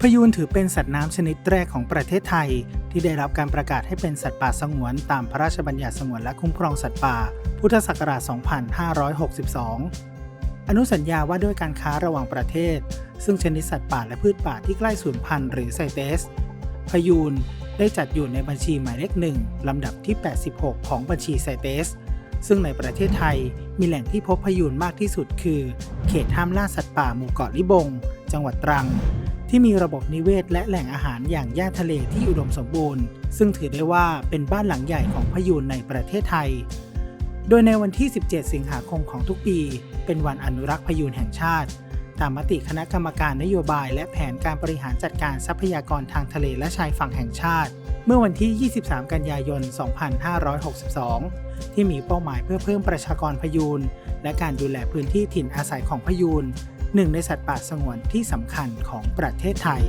พยูนถือเป็นสัตว์น้ำชนิดแรกของประเทศไทย ที่ได้รับการประกาศให้เป็นสัตว์ป่าสงวน ตามพระราชบัญญัติสงวนและคุ้มครองสัตว์ป่า พุทธศักราช 2562 อนุสัญญาว่าด้วยการค้าระหว่างประเทศ ซึ่งชนิดสัตว์ป่าและพืชป่าที่ใกล้สูญพันธุ์หรือไซเตส พยูนได้จัดอยู่ในบัญชีหมายเลขหนึ่งลำดับที่ 86 ของบัญชีไซเตส ซึ่งในประเทศไทยมีแหล่งที่พบพยูนมากที่สุดคือ เขตห้ามล่าสัตว์ป่าหมู่เกาะลิบง จังหวัดตรัง ที่มีระบบนิเวศและแหล่งอาหารอย่างหญ้าทะเลที่อุดมสมบูรณ์ ซึ่งถือได้ว่าเป็นบ้านหลังใหญ่ของพยูนในประเทศไทย โดยในวันที่ 17 สิงหาคมของทุกปี เป็นวันอนุรักษ์พยูนแห่งชาติ ตามมติคณะกรรมการนโยบาย และแผนการบริหารจัดการทรัพยากรทางทะเลและชายฝั่งแห่งชาติ เมื่อวันที่ 23 กันยายน 2562 ที่มีเป้าหมายเพื่อเพิ่มประชากรพยูนและการดูแลพื้นที่ถิ่นอาศัยของพยูน หนึ่งในสัตว์ป่าสงวนที่สำคัญของประเทศไทย